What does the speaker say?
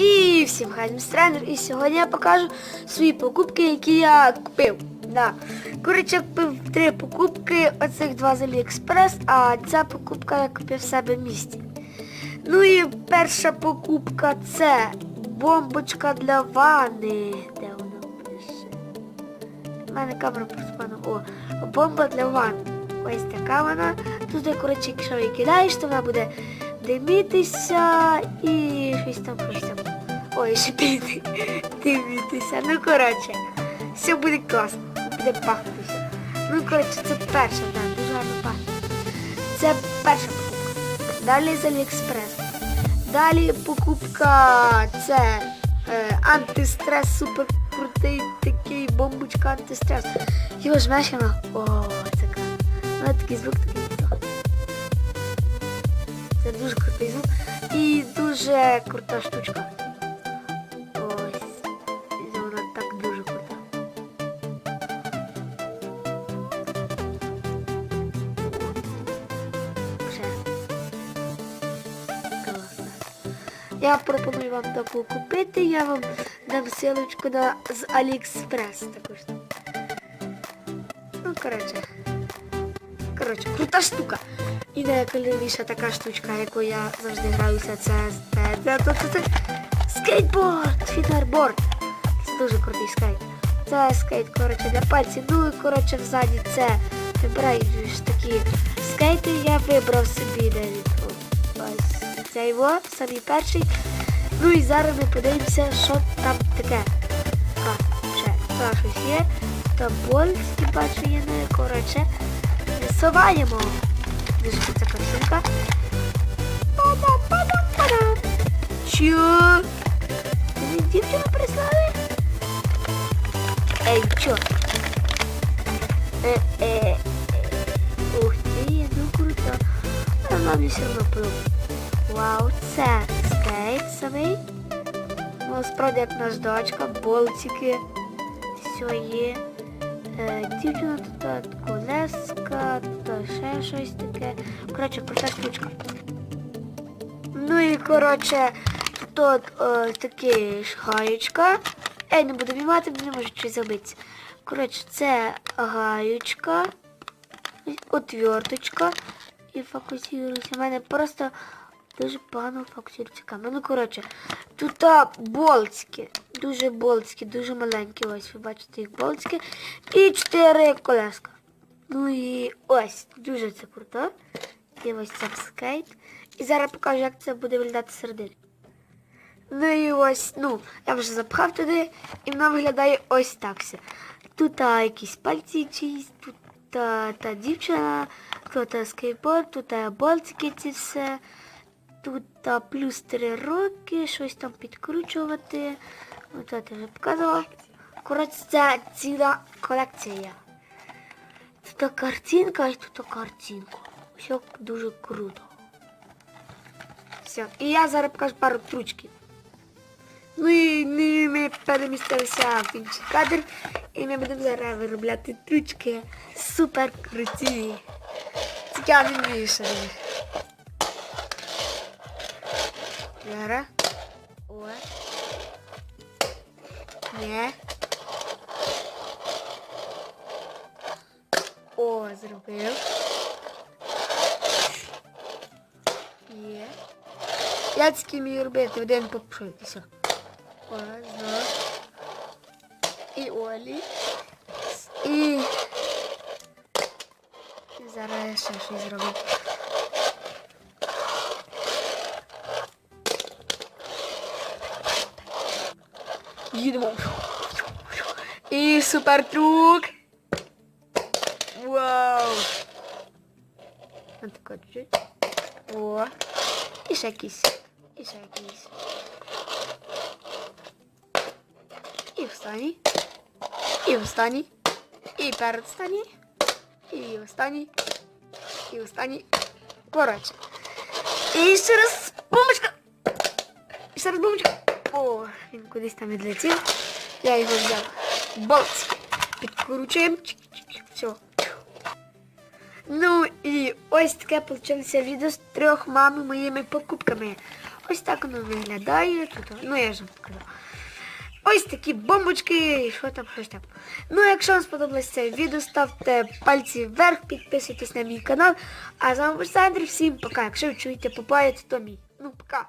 І всім хай тренер. І сьогодні я покажу свої покупки, які я купив. Да. Коротше, купив три покупки, оцих два з Аліекспрес, а ця покупка я купив в себе в місті. Ну і перша покупка це бомбочка для ванни. Де вона пише? У мене камера просто О, бомба для ванни. Ось така вона. Тут, коротше, якщо її кидаєш, то вона буде димітися і щось там щось. Ой, шипіти. Димітися. Ну коротше. Все буде класно. Буде пахнутися. Ну коротше, це перша, так, дуже гарно пахне. Це перша покупка. Далі з Аліекспрес. Далі покупка це е, антистрес, супер крутий такий бомбочка антистрес. Його жмеш і вона. О, це круто. Вона такий звук. Це дуже крутий звук і дуже крута штучка. Ось. Вона так дуже крута. Вже. Класно. Я пропоную вам таку купити, я вам дам силочку на з Аліекспрес також. Ну, коротше. Коротше, крута штука. І найколірніша така штучка, яку я завжди граюся, це, це, це, це, це, це скейтборд, фідерборд. Це дуже крутий скейт. Це скейт, коротше, для пальців. Ну і коротше взаді це вибираєш такі скейти, я вибрав собі. Ось цей його, самий перший. Ну і зараз ми подивимося, що там таке. А, ще, та щось є. Та больські бачу є, ну коротше. Висуваємо. Дуже ця картинка. Чо? Мені дівчину прислали? Ей, чо? Е, е, е. Ух ти, ну круто. А мамі все одно пив. Вау, це скейт самий. Ну, справді наш дочка, болтики. Все є. Е, дівчина тут колеска, тут ще щось таке. Коротше, крута штучка. Ну і коротше, тут е, такі гаючка. Ей, не буду віймати, бо не можу щось забитися. Коротше, це гаючка, отверточка і фокусується. У мене просто дуже погано фокусується камера. Ну, коротше, тут болтики. Дуже болтики, дуже маленькі. Ось ви бачите їх болтики. І чотири колеска. Ну і ось, дуже це круто. І ось це скейт. І зараз покажу, як це буде виглядати середини. Ну і ось, ну, я вже запхав туди, і вона виглядає ось так все. Тут а, якісь пальці чиїсь, тут а, та дівчина, тут а, скейтборд, тут а, болтики ці все. Тут а, плюс 3 роки, щось там підкручувати. Ось це я вже показувала. Коротше, це ціла колекція. Тут картинка і тут картинка. Все дуже круто. Все. І я зараз покажу пару тручків. Ну і ми перемістилися в інший кадр. І ми будемо зараз виробляти тручки супер круті. Цікаві більше. Зараз. О. Ні. О, зробив. Є. Я тільки вмію робити, один попшуйтеся. О, знов. І Олі. І... І зараз я ще щось зроблю. Їдемо. І супер трюк. Вау. Ось так чуть. О. І ще якийсь. І ще якийсь. І останній. І останній. І передостанній. І останній. І останній. Коротше. І ще раз бомбочка. І ще раз бомбочка. О, він кудись там відлетів. Я його взяв. Болт. Підкручуємо. Все. Ну і ось таке вийшло відео з трьома моїми покупками. Ось так воно виглядає. Тут, ну я ж вам показав. Ось такі бомбочки, і що там, щось там. Ну, якщо вам сподобалось це відео, ставте пальці вверх, підписуйтесь на мій канал. А з вами був Сандр, всім пока. Якщо ви чуєте попаяти, то мій. Ну, пока.